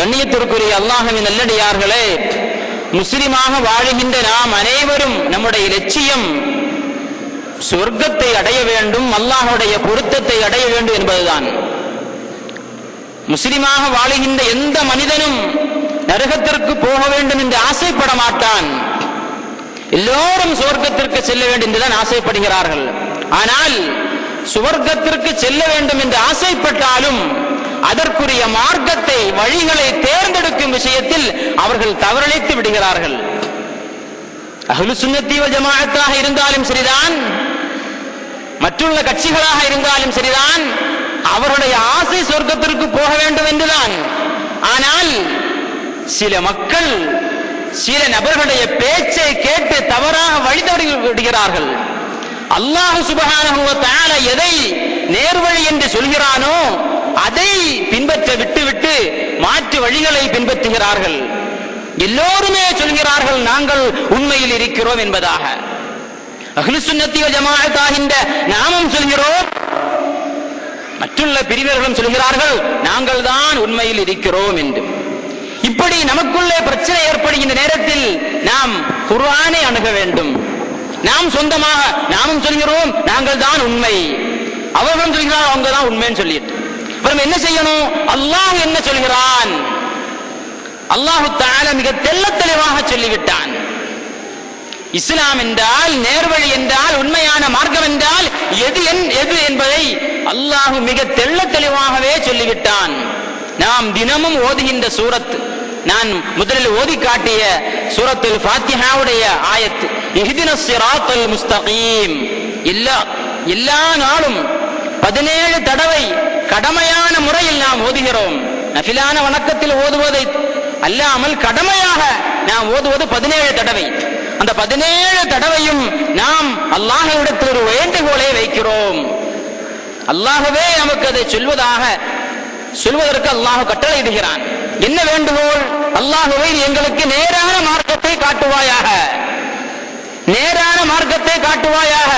கண்ணியத்திற்குரிய அல்லாஹுவின் நல்லடியார்களே முஸ்லிமாக வாழுகின்ற நாம் அனைவரும் நம்முடைய லட்சியம் சொர்க்கத்தை அடைய வேண்டும் அல்லாஹுடைய பொருத்தத்தை அடைய வேண்டும் என்பதுதான். முஸ்லிமாக வாழுகின்ற எந்த மனிதனும் நரகத்திற்கு போக வேண்டும் என்று ஆசைப்பட மாட்டான். எல்லோரும் சுவர்க்கத்திற்கு செல்ல வேண்டும் என்றுதான் ஆசைப்படுகிறார்கள். ஆனால் சுவர்க்கத்திற்கு செல்ல வேண்டும் என்று ஆசைப்பட்டாலும் அதற்குரிய மார்க்கத்தை வழிகளை தேர்ந்தெடுக்கும் விஷயத்தில் அவர்கள் தவறளித்து விடுகிறார்கள். அஹ்லு சுன்னத்தி ஜமாத்தாக இருந்தாலும் சரிதான். மற்றுள்ள கட்சிகளாக இருந்தாலும் சரிதான். அவருடைய ஆசை சொர்க்கத்திற்கு போக வேண்டும் என்றுதான். ஆனால் சில மக்கள் சில நபர்களுடைய பேச்சை கேட்டு தவறாக வழிதவறி விடுகிறார்கள். அல்லாஹ் சுபகான எதை நேர்வழி என்று சொல்கிறானோ அதை பின்பற்ற விட்டுவிட்டு மாற்று வழிகளை பின்பற்றுகிறார்கள். எல்லோருமே சொல்கிறார்கள் நாங்கள் உண்மையில் இருக்கிறோம் என்பதாக. அஹ்லு சுன்னத்தி நாமும் சொல்கிறோம். மற்றுள்ள பிரிவர்களும் சொல்கிறார்கள் நாங்கள் தான் உண்மையில் இருக்கிறோம் என்று. இப்படி நமக்குள்ளே பிரச்சனை ஏற்படுகின்ற நேரத்தில் நாம் குர்ஆனை அணுக வேண்டும். நாம் சொந்தமாக நாமும் சொல்கிறோம் நாங்கள் தான் உண்மை. அவர்களும் சொல்கிறார்கள் அவங்க தான் உண்மைன்னு சொல்லிட்டு. அப்புறம் என்ன செய்யணும்? அல்லாஹ் என்ன சொல்கிறான்? அல்லாஹு தால மிக தெல்ல தெளிவாக சொல்லிவிட்டான். இஸ்லாம் என்றால் நேர்வழி என்றால் உண்மையான மார்க்கம் என்றால் எது என்- எது என்பதை அல்லாஹு மிக தெள்ள தெளிவாகவே சொல்லிவிட்டான். நாம் தினமும் ஓதுகின்ற சூரத் நான் முதலில் ஓதி காட்டிய சூரத்தில் ஃபாத்திஹாவுடைய ஆயத்து இஹ்தின சிராத்தல் முஸ்தகீம். எல்லா எல்லா நாளும் பதினேழு தடவை கடமையான முறையில் நாம் ஓதுகிறோம். நஃபிலான வணக்கத்தில் ஓதுவதை அல்லாமல் கடமையாக நாம் ஓதுவது பதினேழு தடவை. அந்த பதினேழு தடவையும் நாம் அல்லாஹ்விடத்தில் ஒரு வேண்டுகோளை வைக்கிறோம். அல்லாஹவே நமக்கு அதை சொல்வதாக சொல்வதற்கு அல்லாஹ் கட்டளையிடுகிறான். என்ன வேண்டுகோள்? அல்லாஹுவை எங்களுக்கு நேரான மார்க்கத்தை காட்டுவாயாக. நேரான மார்க்கத்தை காட்டுவாயாக.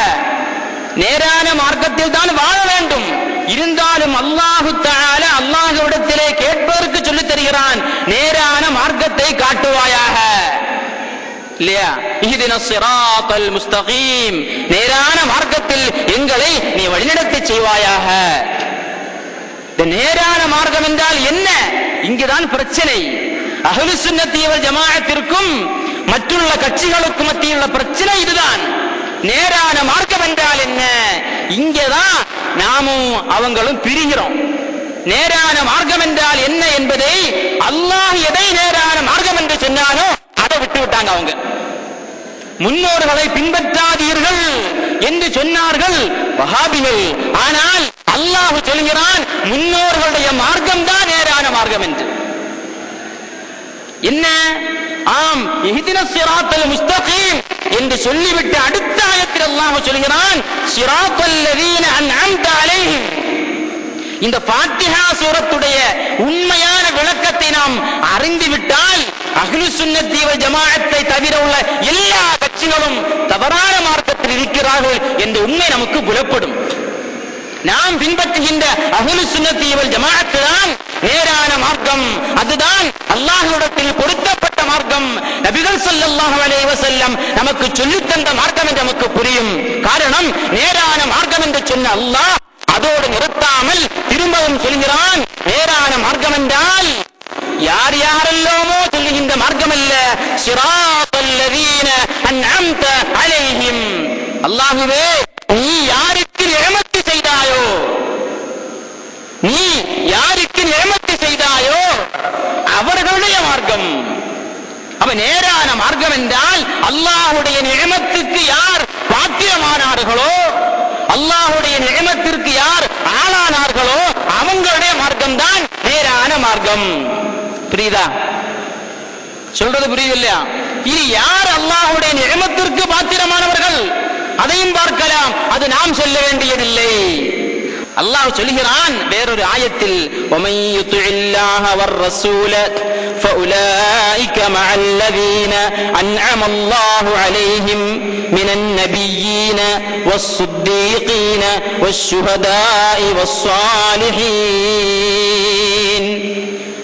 நேரான மார்க்கத்தில் தான் வாழ வேண்டும். இருந்தாலும் அல்லாஹு தஆலா அல்லாஹ்விடத்திலே கேட்பதற்கு சொல்லித் தருகிறான் நேரான மார்க்கத்தை காட்டுவாயாக. இல்லையா? முஸ்தகீம். நேரான மார்க்கத்தில் எங்களை நீ வழிநடத்தி செய்வாயாக. நேரான மார்க்கம் என்றால் என்ன? இங்குதான் பிரச்சனை. அஹ்லு சுன்னத்தி ஜமாயத்திற்கும் மற்றுள்ள கட்சிகளுக்கும் மத்தியுள்ள பிரச்சனை இதுதான். நேரான மார்க்கம் என்றால் என்ன? இங்கதான் நாமும் அவங்களும் பிரிகிறோம். நேரான மார்க்கம் என்றால் என்ன என்பதை அல்லாஹ் எதை நேரான மார்க்கம் என்று சொன்னானோ அதை விட்டு விட்டாங்க அவங்க. முன்னோர்களை பின்பற்றாதீர்கள் என்று சொன்னார்கள் வஹாபிகள். ஆனால் அல்லாஹ் சொல்கிறான் முன்னோர்களுடைய மார்க்கம் தான் நேரான மார்க்கம் என்று. என்ன? ஆம் இஹ்தின சிராத்தல் முஸ்தகீம். என்று சொல்லிவிட்டு அடுத்த ஆயத்தில் அல்லாஹ் சொல்கிறான் சிராத்தல் அன்அம்த அலைஹிம். இந்த பாத்திஹா சூரத்துடைய உண்மையான விளக்கத்தை நாம் அறிந்துவிட்டால் அகிலு சுண்ணத்தீவ வல் தவிர உள்ள எல்லா கட்சிகளும் தவறான மார்க்கத்தில் இருக்கிறார்கள் என்ற உண்மை நமக்கு புலப்படும். நாம் பின்பற்றுகின்ற அஹ்லு சுண்ணத்தீவல் வல் தான் நேரான மார்க்கம். அதுதான் அல்லாஹ்விடத்தில் பொருத்தப்பட்ட மார்க்கம். நபிகள் ஸல்லல்லாஹு அலைஹி நமக்கு சொல்லித் தந்த மார்க்கம் என்று நமக்கு புரியும். காரணம் நேரான மார்க்கம் என்று சொன்ன அல்லாஹ் அதோடு நிறுத்தாமல் திரும்பவும் சொல்கிறான் நேரான மார்க்கம் என்றால் யார் யாரெல்லாமோ சொல்லுகின்ற மார்க்கம் அல்ல. சிராத்தல் அன்அம்த அலைஹிம். அல்லாஹ்வே நீ யாருக்கு நியமத்து செய்தாயோ? நீ யாருக்கு நியமத்து செய்தாயோ? அவர்களுடைய மார்க்கம். அவ நேரான மார்க்கம் என்றால் அல்லாஹுடைய நியமத்துக்கு யார் பாத்திரமானார்களோ அல்லாஹுடைய நியமத்திற்கு யார் ஆளானார்களோ அவங்களுடைய மார்க்கம் தான் நேரான மார்க்கம். புரியுதா? சொல்றது புரியுது இல்லையா இனி யார் அல்லாஹுடைய நியமத்திற்கு பாத்திரமானவர்கள்? அதையும் பார்க்கலாம். அது நாம் சொல்ல வேண்டியதில்லை. அல்லாஹ் சொல்கிறான் வேறொரு ஆயத்தில் وَمَن يُطِعِ اللَّهَ وَالرَّسُولَ فَأُولَئِكَ مَعَ الَّذِينَ أَنْعَمَ اللَّهُ عَلَيْهِمْ مِنَ النَّبِيِّينَ وَالصِّدِّيقِينَ وَالشُّهَدَاءِ وَالصَّالِحِينَ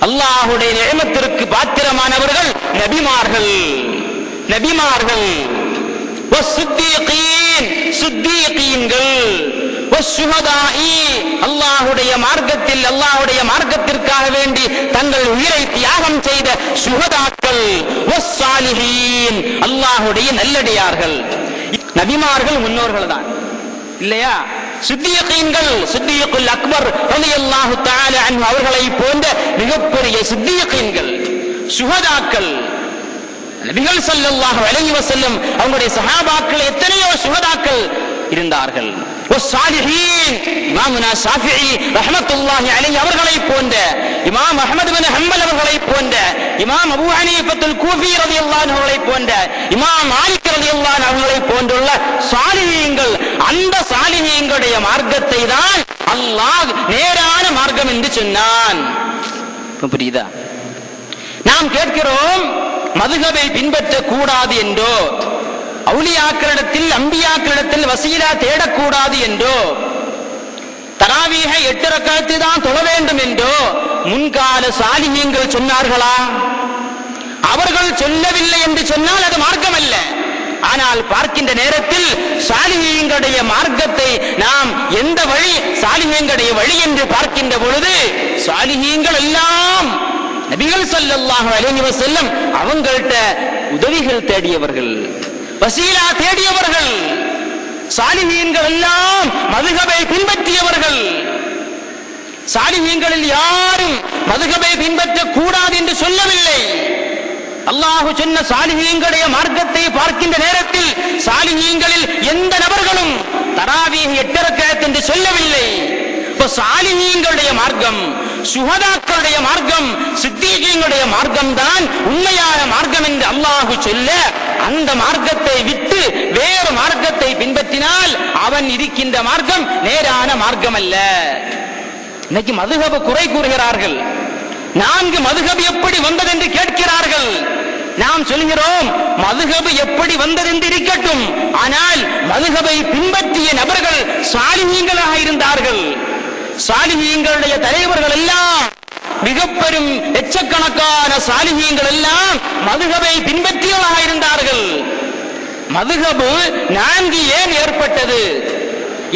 அல்லாஹுடைய நியமத்திற்கு பாத்திரமானவர்கள் நபிமார்கள் நபிமார்கள் வஸ்ஸித்தீகீன், சித்தீகீன்கள் வஸ்ஸுஹதாஇ, அல்லாஹுடைய மார்க்கத்தில் அல்லாஹுடைய மார்க்கத்திற்காக வேண்டி தங்கள் உயிரை தியாகம் செய்த சுகதாக்கள் அல்லாஹுடைய நல்லடியார்கள். நபிமார்கள் முன்னோர்கள் தான். இல்லையா? சித்தியக்கீன்கள் சித்தியக்குல் அக்பர் ரலியல்லாஹு தால அவர்களை போன்ற மிகப்பெரிய சித்தியக்கீன்கள் சுகதாக்கள் நபிகள் ஸல்லல்லாஹு வழங்கி செல்லும் அவங்களுடைய சஹாபாக்கள் எத்தனையோ சுகதாக்கள் இருந்தார்கள். அவர்களை போன்ற இமாம் அஹமது பின் ஹம்பல் அவர்களை போன்ற இமாம் அபு ஹனீஃபத்துல் கூஃபி ரலியல்லாஹு போன்ற இமாம் மாலிக் ரலியல்லாஹு போன்றுள்ள சாலிஹீங்கள் அந்த சாலிஹீங்களுடைய மார்க்கத்தை தான் அல்லாஹ் நேரான மார்க்கம் என்று சொன்னான். புரியுதா? நாம் கேட்கிறோம் மதுகவை பின்பற்ற கூடாது என்றோ அவுலியாக்களிடத்தில் அம்பியாக்களிடத்தில் வசீலா தேடக்கூடாது என்றோ தராவீக எட்டு ரக்கத்தை தான் தொழ வேண்டும் என்றோ முன்கால சாலிமியங்கள் சொன்னார்களா? அவர்கள் சொல்லவில்லை என்று சொன்னால் அது மார்க்கம் அல்ல ஆனால் பார்க்கின்ற நேரத்தில் சாலிமியங்களுடைய மார்க்கத்தை நாம் எந்த வழி சாலிமியங்களுடைய வழி என்று பார்க்கின்ற பொழுது சாலிமியங்கள் எல்லாம் நபிகள் சொல்லல்லாக அலைஹி செல்லும் அவங்கள்ட்ட உதவிகள் தேடியவர்கள். வசீலா தேடியவர்கள் சாலிஹீன்கள் எல்லாம் மதுகபை பின்பற்றியவர்கள். சாலிஹீன்களில் யாரும் மதுகபை பின்பற்ற கூடாது என்று சொல்லவில்லை. அல்லாஹு சொன்ன சாலிஹீங்களுடைய மார்க்கத்தை பார்க்கின்ற நேரத்தில் சாலிஹீங்களில் எந்த நபர்களும் தராவீக எட்டரக்கத்து என்று சொல்லவில்லை. இப்ப சாலிஹீங்களுடைய மார்க்கம் சுகதாக்களுடைய மார்க்கம் சித்தீகங்களுடைய மார்க்கம் தான் உண்மையான மார்க்கம் என்று அல்லாஹு சொல்ல அந்த மார்க்கத்தை விட்டு வேறு மார்க்கத்தை பின்பற்றினால் அவன் இருக்கின்ற மார்க்கம் நேரான மார்க்கம் அல்ல இன்னைக்கு மதுகப குறை கூறுகிறார்கள். நான்கு மதுகபு எப்படி வந்தது என்று கேட்கிறார்கள். நாம் சொல்கிறோம் மதுகபு எப்படி வந்தது என்று இருக்கட்டும். ஆனால் மதுகபை பின்பற்றிய நபர்கள் சாலிஹீங்களாக இருந்தார்கள். சாலிஹீங்களுடைய தலைவர்கள் எல்லாம் மிக பெரும் லட்சக்கணக்கான சாலிஹீங்கள் எல்லாம் மதுகபை பின்பற்றியவர்களாக இருந்தார்கள். மதுகபு நான்கு ஏன் ஏற்பட்டது?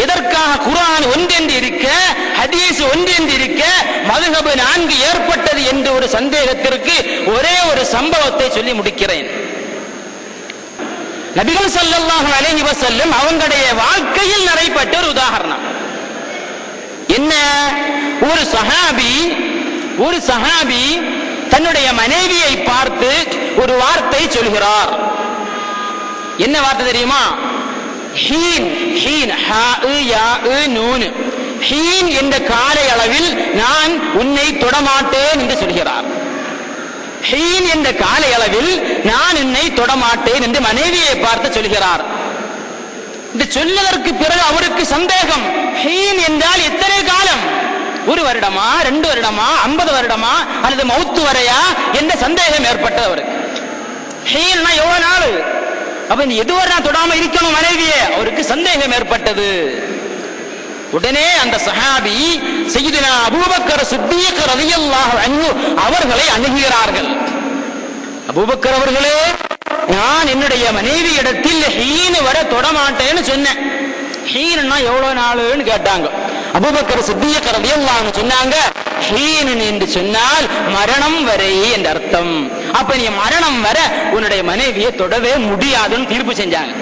எதற்காக குரான் ஒன்றென்று இருக்க ஹதீஸ் ஒன்றென்று இருக்க மதுகபு நான்கு ஏற்பட்டது என்று ஒரு சந்தேகத்திற்கு ஒரே ஒரு சம்பவத்தை சொல்லி முடிக்கிறேன். நபிகள் சல்லாஹ் அலைஹி வசல்லம் அவங்களுடைய வாழ்க்கையில் நடைபெற்ற ஒரு உதாரணம். என்ன? ஒரு சஹாபி ஒரு சஹாபி தன்னுடைய மனைவியை பார்த்து ஒரு வார்த்தை சொல்கிறார். என்ன வார்த்தை தெரியுமா? ஹீன் ஹீன் ஹா யா நூன். ஹீன் என்ற காலை அளவில் நான் உன்னை தொடமாட்டேன் என்று சொல்கிறார். ஹீன் என்ற காலை அளவில் நான் உன்னை தொடமாட்டேன் என்று மனைவியை பார்த்து சொல்கிறார். இந்த சொல்லுவதற்கு பிறகு அவருக்கு சந்தேகம். ஹீன் என்றால் ஒரு வருடமா ரெண்டு வருடமா ஐம்பது வருடமா அல்லது மௌத்து வரையா என்ற சந்தேகம் ஏற்பட்டது அவருக்கு ஹீன்னா எவ்வளவு நாள்? அப்ப இந்த எதுவரை நான் தொடாம இருக்கணும் மனைவியே அவருக்கு சந்தேகம் ஏற்பட்டது. உடனே அந்த சஹாபி செய்தினா அபூபக்கர் சித்தியக் ரலியல்லாஹு அன்ஹு அவர்களை அணுகுகிறார்கள். அபூபக்கர் அவர்களே நான் என்னுடைய மனைவி இடத்தில் ஹீன் வர தொடமாட்டேன்னு சொன்னேன். ஹீன்னா எவ்வளவு நாளுன்னு கேட்டாங்க. அபுபக்கர் சித்தியக் ரலியல்லாஹு சொன்னாங்க ஹீனன் என்று சொன்னால் மரணம் வரை என்ற அர்த்தம். அப்ப நீ மரணம் வர உன்னுடைய மனைவியை தொடவே முடியாதுன்னு தீர்ப்பு செஞ்சாங்க.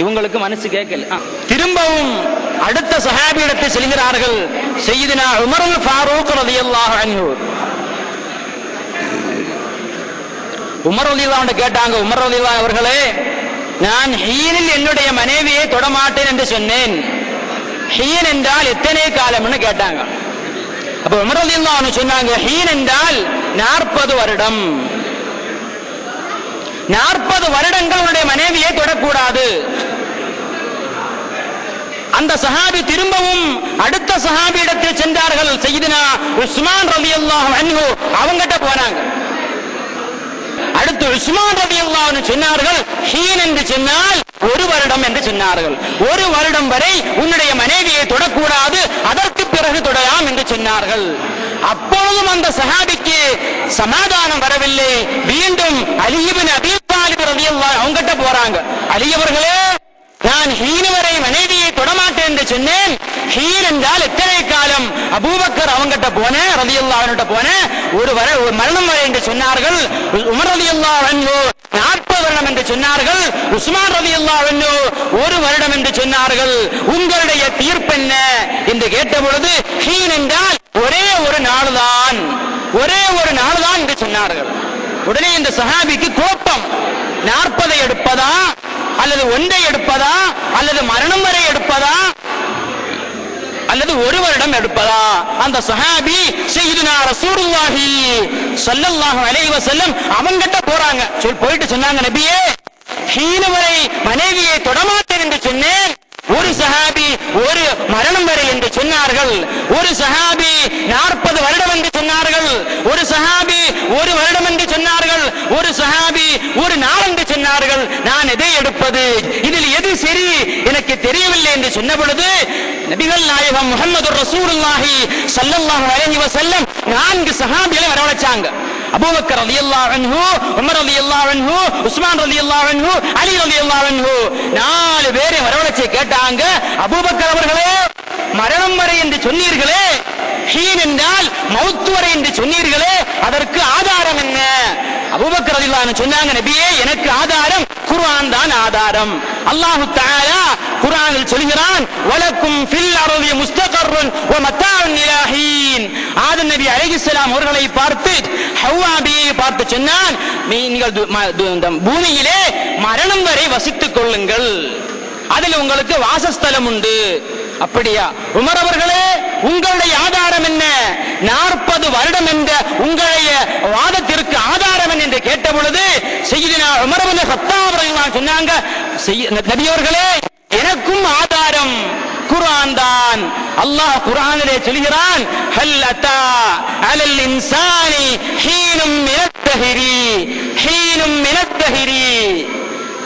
இவங்களுக்கு மனசு கேட்கல திரும்பவும் அடுத்த சஹாபியிடத்தை செல்கிறார்கள் செய்தினா உமருல் ஃபாரூக் ரலியல்லாஹு அன்ஹு. உமர் ரலியல்லாஹு கேட்டாங்க உமர் ரலியல்லாஹு அவர்களே நான் ஹீனில் என்னுடைய மனைவியை தொடமாட்டேன் என்று சொன்னேன். ஹீன் என்றால் எத்தனை காலம்னு கேட்டாங்க. அப்ப சொன்னாங்க ஹீன் என்றால் நாற்பது வருடம். நாற்பது வருடங்கள் உன்னுடைய மனைவியை தொடக்கூடாது. அந்த சஹாபி திரும்பவும் அடுத்த சஹாபி இடத்தில் சென்றார்கள். செய்தினா உஸ்மான் ரலியல்லாஹு அன்ஹு அவங்கிட்ட போனாங்க. அடுத்து உஸ்மான் ரலியல்லாஹு சொன்னார்கள் ஹீன் என்று சொன்னால் ஒரு வருடம் என்று சொன்னார்கள். ஒரு வருடம் வரை உன்னுடைய மனைவியை தொடக்கூடாது அதற்கு பிறகு தொடலாம் என்று சொன்னார்கள். அப்பொழுதும் அந்த சஹாபிக்கு சமாதானம் வரவில்லை. மீண்டும் அலிபின் அபி தாலிப் அவங்ககிட்ட போறாங்க. அலியவர்களே நான் ஹீன் வரை மனைவியை தொடமாட்டேன் என்று சொன்னேன். ஹீன் என்றால் எத்தனை காலம்? அபூபக்கர் அவங்ககிட்ட போனேன் ரலியல்லாஹு போனேன். ஒரு வர ஒரு மரணம் வரை என்று சொன்னார்கள். உமர் ரலியல்லாஹு அன்ஹு நாற்பது வருடம் என்று சொன்னார்கள். உஸ்மான் ரவி அன்ஹு ஒரு வருடம் என்று சொன்னார்கள். உங்களுடைய தீர்ப்பென்ன என்று கேட்ட பொழுது ஹீன் என்றால் ஒரே ஒரு நாள்தான். ஒரே ஒரு நாள்தான் என்று சொன்னார்கள். உடனே இந்த சஹாபிக்கு கோப்பம் நாற்பதை எடுப்பதா? அல்லது ஒன்றை எடுப்பதா? அல்லது மரணம் வரை எடுப்பதா? அல்லது ஒரு வருடம் எடுப்பதா? அந்த சஹாபி செய்துனா ரசூலுல்லாஹி ஸல்லல்லாஹு அலைஹி வஸல்லம் அவங்கிட்ட போறாங்க. போயிட்டு சொன்னாங்க நபியே ஹீனவரை மனைவியை தொடமாட்டேன் என்று சொன்னேன். ஒரு சஹாபி ஒரு மரணம் வரை என்று சொன்னார்கள். ஒரு சஹாபி நாற்பது வருடம் என்று சொன்னார்கள். ஒரு சஹாபி ஒரு வருடம் என்று சொன்னார்கள். ஒரு சஹாபி ஒரு நாள் என்று சொன்னார்கள். நான் எதை எடுப்பது? இதில் எது சரி? எனக்கு தெரியவில்லை என்று சொன்ன பொழுது நபிகள் நாயகம் முகமது ரசூலுல்லாஹி ஸல்லல்லாஹு அலைஹி வஸல்லம் நான்கு சஹாபிகளை வரவழைச்சாங்க. அபூபக்கர் அலி அன்ஹு உமர் அலி அன்ஹு உஸ்மான் அலி அன்ஹு அலி அலி அன்ஹு. நாலு பேரை வரவழைச்சு கேட்டாங்க அபூபக்கர் அவர்களே மரணம் வரை என்று சொன்னீர்களே ஹீன் என்றால் மௌத்து வரை என்று சொன்னீர்களே அதற்கு ஆதாரம் என்ன? அபூபக்கர் ரலியல்லாஹு சொன்னாங்க நபியே எனக்கு ஆதாரம் குர்ஆன் தான் ஆதாரம். அல்லாஹ் தஆலா குர்ஆனில் சொல்கிறான் வலக்கும் ஃபில் அர்தி முஸ்தகர்ருன் வ மத்தாஉன் இலா ஆதம் நபி அலைஹிஸ்ஸலாம் அவர்களை பார்த்து ஹவ்வாபியை பார்த்து சொன்னான் நீங்கள் பூமியிலே மரணம் வரை வசித்துக் கொள்ளுங்கள். அதில் உங்களுக்கு வாசஸ்தலம் உண்டு. அப்படியா? உமர் அவர்களே உங்களுடைய ஆதாரம் என்ன? நாற்பது வருடம் என்ற உங்களுடைய வாதத்திற்கு ஆதாரம் என்ன என்று கேட்ட பொழுது செய்தினா உமரவன் சத்தாவர்கள் சொன்னாங்க நபியவர்களே எனக்கும் ஆதாரம். குரான் தான். அல்லாஹ் குரானிலே சொல்கிறான் ஹல் அத்தா அலல் இன்சானி ஹீனும் மினத்தஹிரி ஹீனும் மினத்தஹிரி.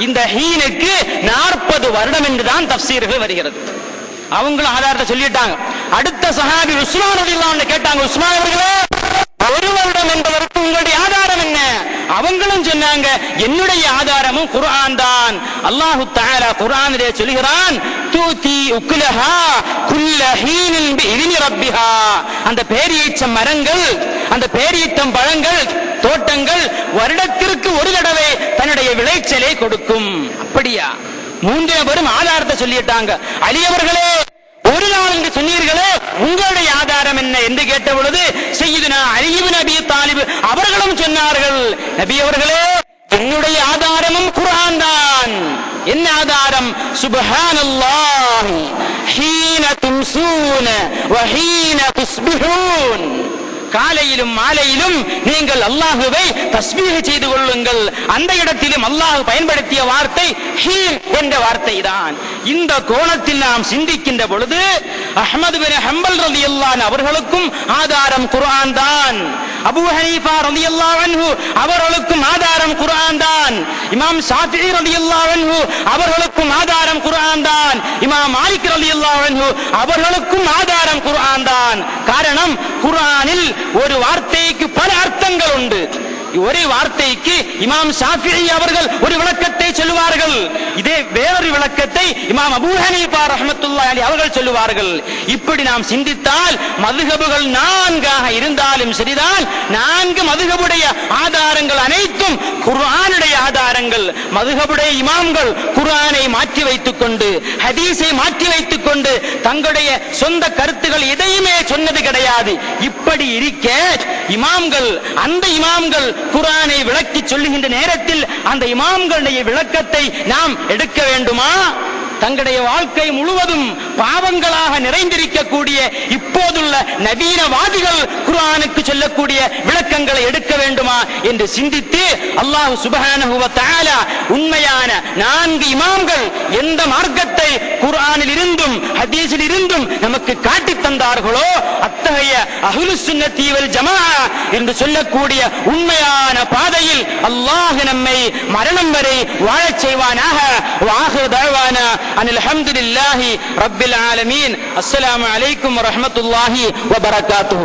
இந்த ஹீனுக்கு நாற்பது வருடம் என்றுதான் தப்சீர்கள் வருகிறது. அவங்களும் ஆதாரத்தை சொல்லிட்டாங்க. அடுத்த சஹாபி உஸ்மான் ரலியல்லாஹு கேட்டாங்க உஸ்மான் அவர்களே ஒரு வருடம் என்பதற்கு உங்களுடைய ஆதாரம் என்ன? அவங்களும் சொன்னாங்க என்னுடைய ஆதாரமும் குர்ஆன் தான். அல்லாஹு தஆலா குர்ஆனிலே சொல்கிறான் தூ அந்த பேரியச்ச மரங்கள் அந்த பேரியீச்சம் பழங்கள் தோட்டங்கள் வருடத்திற்கு ஒரு தடவை தன்னுடைய விளைச்சலை கொடுக்கும். அப்படியா? மூன்று நபரும் ஆதாரத்தை சொல்லிட்டாங்க அலியவர்களே ஒரு நாள் என்று சொன்னீர்களே உங்களுடைய ஆதாரம் என்ன என்று கேட்ட பொழுது செய்யுதுனா அலிபு நபி தாலிபு அவர்களும் சொன்னார்கள். நபி அவர்களே என்னுடைய ஆதாரமும் குரான் தான். என்ன ஆதாரம்? சுப்ஹானல்லாஹ் ஹீன தும்சூன வஹீன துஸ்பிஹூன். காலையிலும் மாலையிலும் நீங்கள் அல்லாஹுவை தஸ்மீக செய்து கொள்ளுங்கள். அந்த இடத்திலும் அல்லாஹ் பயன்படுத்திய வார்த்தை ஹீன் என்ற வார்த்தை தான் இந்த கோணத்தில் நாம் சிந்திக்கின்ற பொழுது அஹ்மது பின் ஹம்பல் ரலி அவர்களுக்கும் ஆதாரம் குர்ஆன் தான் அபு ஹனீஃபா ரலியல்லாஹு அன்ஹு அவர்களுக்கும் ஆதாரம் குர்ஆன் தான். இமாம் ஷாஃபிஈ ரலியல்லாஹு அன்ஹு அவர்களுக்கும் ஆதாரம் குர்ஆன் தான். இமாம் மாலிக் ரலியல்லாஹு அன்ஹு அவர்களுக்கும் ஆதாரம் குர்ஆன் தான். காரணம் குர்ஆனில் ஒரு வார்த்தைக்கு பல அர்த்தங்கள் உண்டு. ஒரே வார்த்தைக்கு இமாம் ஷாஃபி அவர்கள் ஒரு விளக்கத்தை சொல்லுவார்கள். இதே வேறொரு விளக்கத்தை இமாம் அபூ ஹனீஃபா ரஹ்மத்துல்லாஹி அவர்கள் சொல்லுவார்கள். இப்படி நாம் சிந்தித்தால் மதுகபுகள் நான்காக இருந்தாலும் சரிதான். நான்கு மதுகபுடைய ஆதாரங்கள் அனைத்தும் குர்ஆனுடைய ஆதாரங்கள் மதுகபுடைய இமாம்கள் குரானை மாற்றி வைத்துக் கொண்டு ஹதீஸை மாற்றி வைத்துக் கொண்டு தங்களுடைய சொந்த கருத்துகள் எதையுமே சொன்னது கிடையாது. இப்படி இருக்க இமாம்கள் அந்த இமாம்கள் குரானை விளக்கி சொல்லுகின்ற நேரத்தில் அந்த இமாம்களுடைய விளக்கத்தை நாம் எடுக்க வேண்டுமா? தங்களுடைய வாழ்க்கை முழுவதும் பாவங்களாக நிறைந்திருக்கக்கூடிய இப்போதுள்ள நவீனவாதிகள் குர்ஆனுக்கு சொல்லக்கூடிய விளக்கங்களை எடுக்க வேண்டுமா என்று சிந்தித்து அல்லாஹ் சுபகான உண்மையான நான்கு இமாம்கள் எந்த மார்க்கத்தை குர்ஆனில் இருந்தும் ஹதீஸில் இருந்தும் நமக்கு காட்டி தந்தார்களோ? அத்தகைய அகுலு சுன்னத்தி வல் ஜமாஅ என்று சொல்லக்கூடிய உண்மையான பாதையில் அல்லாஹ் நம்மை மரணம் வரை வாழச் செய்வானாக. வாஹு தஅவானா அனில் அஹமதுல்லாஹி ரப்பில் ஆலமீன். அஸ்ஸலாமு அலைக்கும் வரஹ்மத்துல்லாஹி வபரகாத்து